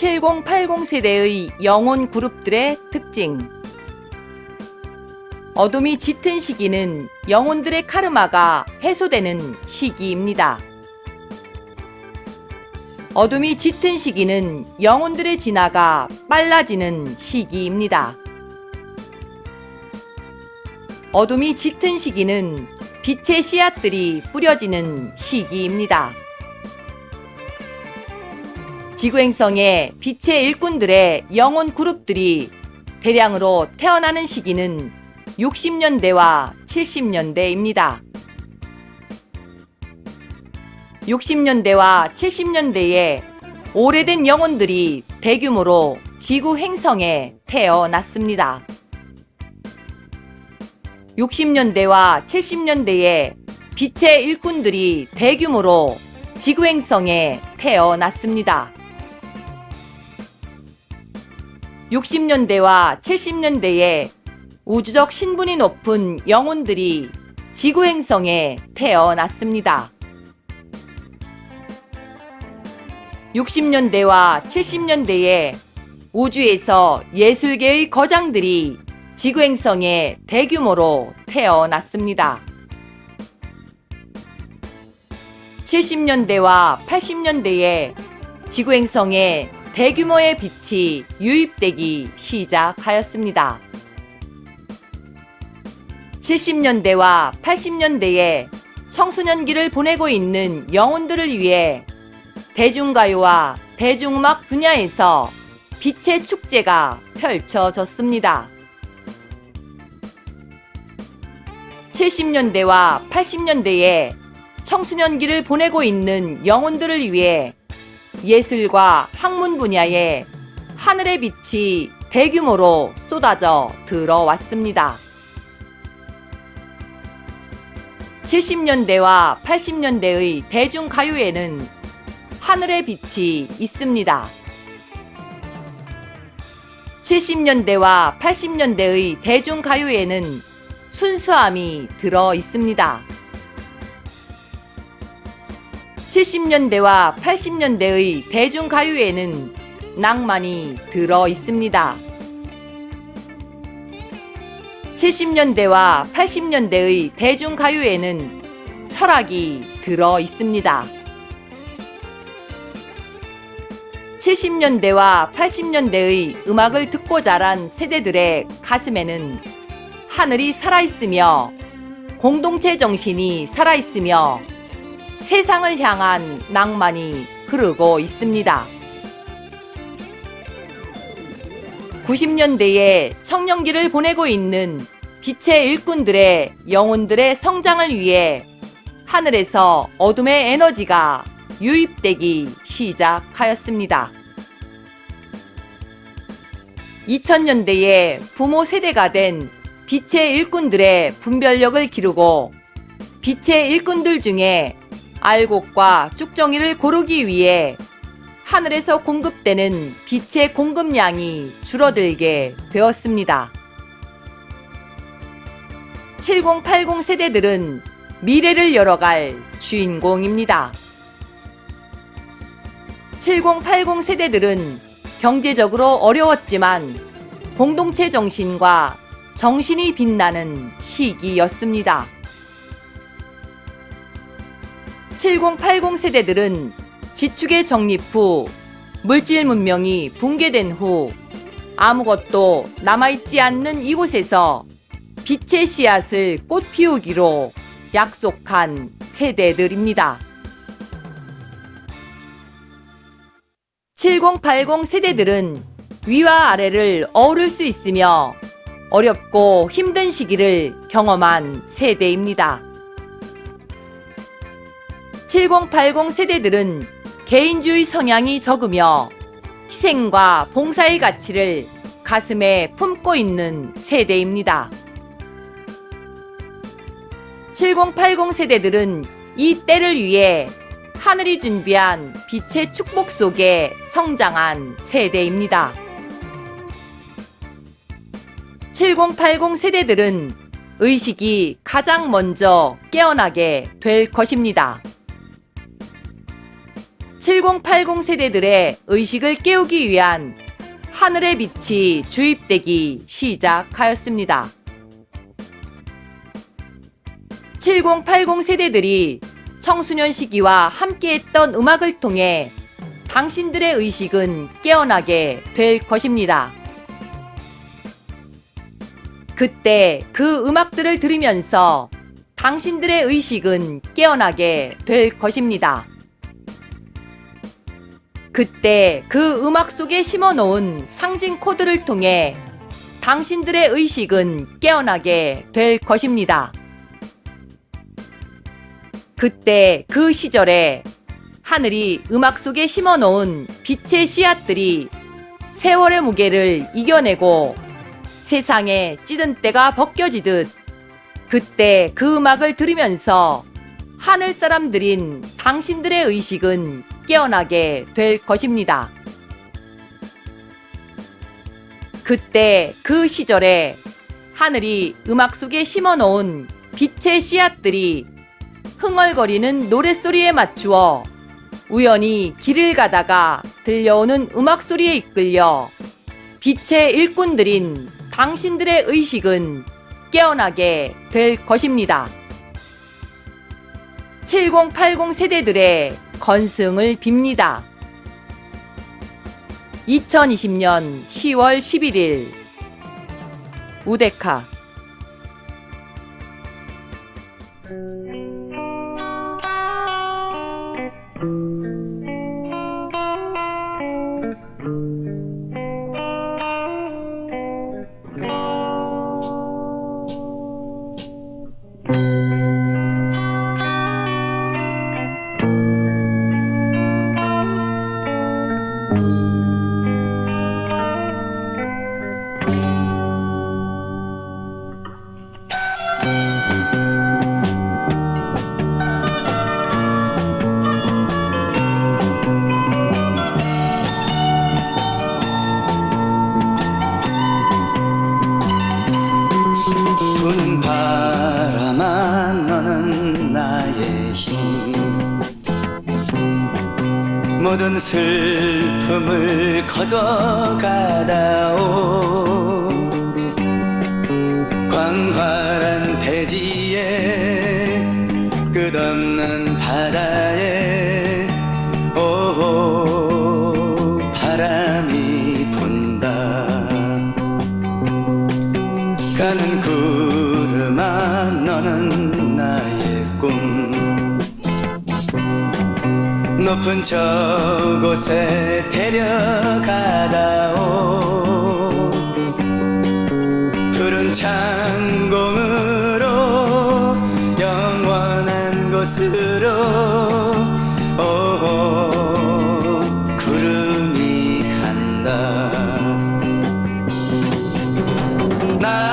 7080 세대의 영혼 그룹들의 특징. 어둠이 짙은 시기는 영혼들의 카르마가 해소되는 시기입니다. 어둠이 짙은 시기는 영혼들의 진화가 빨라지는 시기입니다. 어둠이 짙은 시기는 빛의 씨앗들이 뿌려지는 시기입니다. 지구행성의 빛의 일꾼들의 영혼 그룹들이 대량으로 태어나는 시기는 60년대와 70년대입니다. 60년대와 70년대에 오래된 영혼들이 대규모로 지구 행성에 태어났습니다. 60년대와 70년대에 빛의 일꾼들이 대규모로 지구 행성에 태어났습니다. 60년대와 70년대에 우주적 신분이 높은 영혼들이 지구 행성에 태어났습니다. 60년대와 70년대에 우주에서 예술계의 거장들이 지구 행성에 대규모로 태어났습니다. 70년대와 80년대에 지구 행성에 대규모의 빛이 유입되기 시작하였습니다. 70년대와 80년대에 청소년기를 보내고 있는 영혼들을 위해 대중가요와 대중음악 분야에서 빛의 축제가 펼쳐졌습니다. 70년대와 80년대에 청소년기를 보내고 있는 영혼들을 위해 예술과 학문 분야에 하늘의 빛이 대규모로 쏟아져 들어왔습니다. 70년대와 80년대의 대중가요에는 하늘의 빛이 있습니다. 70년대와 80년대의 대중가요에는 순수함이 들어 있습니다. 70년대와 80년대의 대중가요에는 낭만이 들어 있습니다. 70년대와 80년대의 대중가요에는 철학이 들어 있습니다. 70년대와 80년대의 음악을 듣고 자란 세대들의 가슴에는 하늘이 살아있으며 공동체 정신이 살아있으며 세상을 향한 낭만이 흐르고 있습니다. 90년대에 청년기를 보내고 있는 빛의 일꾼들의 영혼들의 성장을 위해 하늘에서 어둠의 에너지가 유입되기 시작하였습니다. 2000년대에 부모 세대가 된 빛의 일꾼들의 분별력을 기르고 빛의 일꾼들 중에 알곡과 쭉정이를 고르기 위해 하늘에서 공급되는 빛의 공급량이 줄어들게 되었습니다. 7080 세대들은 미래를 열어갈 주인공입니다. 7080 세대들은 경제적으로 어려웠지만 공동체 정신과 정신이 빛나는 시기였습니다. 7080 세대들은 지축의 정립 후 물질 문명이 붕괴된 후 아무것도 남아있지 않는 이곳에서 빛의 씨앗을 꽃 피우기로 약속한 세대들입니다. 7080 세대들은 위와 아래를 어우를 수 있으며 어렵고 힘든 시기를 경험한 세대입니다. 7080 세대들은 개인주의 성향이 적으며 희생과 봉사의 가치를 가슴에 품고 있는 세대입니다. 7080 세대들은 이 때를 위해 하늘이 준비한 빛의 축복 속에 성장한 세대입니다. 7080 세대들은 의식이 가장 먼저 깨어나게 될 것입니다. 7080 세대들의 의식을 깨우기 위한 하늘의 빛이 주입되기 시작하였습니다. 7080 세대들이 청소년 시기와 함께했던 음악을 통해 당신들의 의식은 깨어나게 될 것입니다. 그때 그 음악들을 들으면서 당신들의 의식은 깨어나게 될 것입니다. 그때 그 음악 속에 심어 놓은 상징 코드를 통해 당신들의 의식은 깨어나게 될 것입니다. 그때 그 시절에 하늘이 음악 속에 심어 놓은 빛의 씨앗들이 세월의 무게를 이겨내고 세상에 찌든 때가 벗겨지듯 그때 그 음악을 들으면서 하늘 사람들인 당신들의 의식은 깨어나게 될 것입니다. 그때 그 시절에 하늘이 음악 속에 심어 놓은 빛의 씨앗들이 흥얼거리는 노랫소리에 맞추어 우연히 길을 가다가 들려오는 음악 소리에 이끌려 빛의 일꾼들인 당신들의 의식은 깨어나게 될 것입니다. 7080 세대들의 건승을 빕니다. 2020년 10월 11일 우데카 모든 슬픔을 걷어가다오. 광활한 대지에 끝없는 높은 저곳에 데려가다오. 푸른 창공으로 영원한 곳으로 오 구름이 간다. 나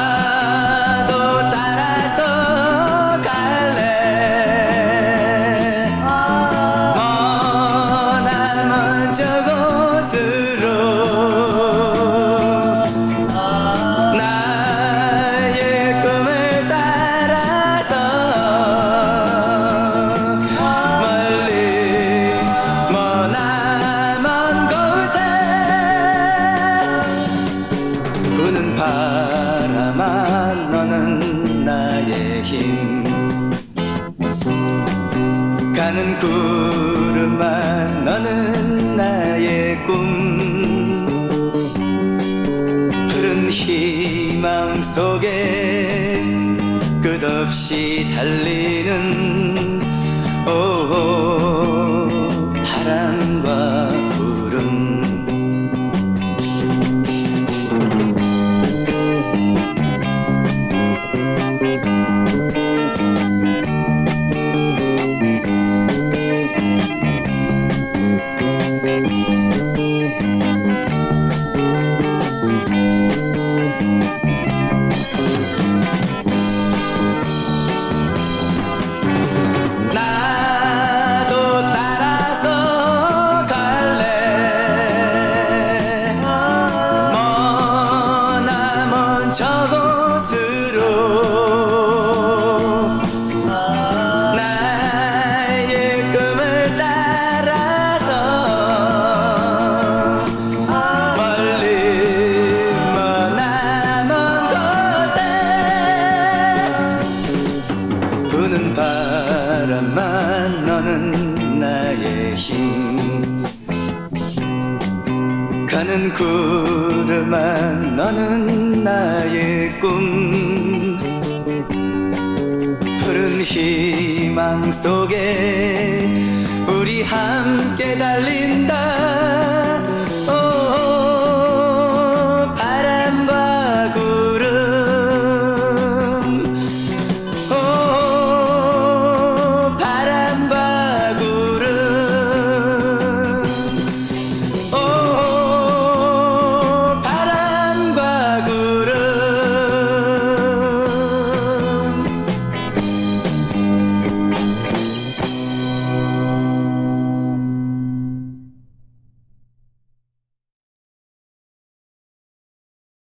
속에 끝없이 달리는 너는 나의 꿈. 푸른 희망 속에 우리 함께 달린다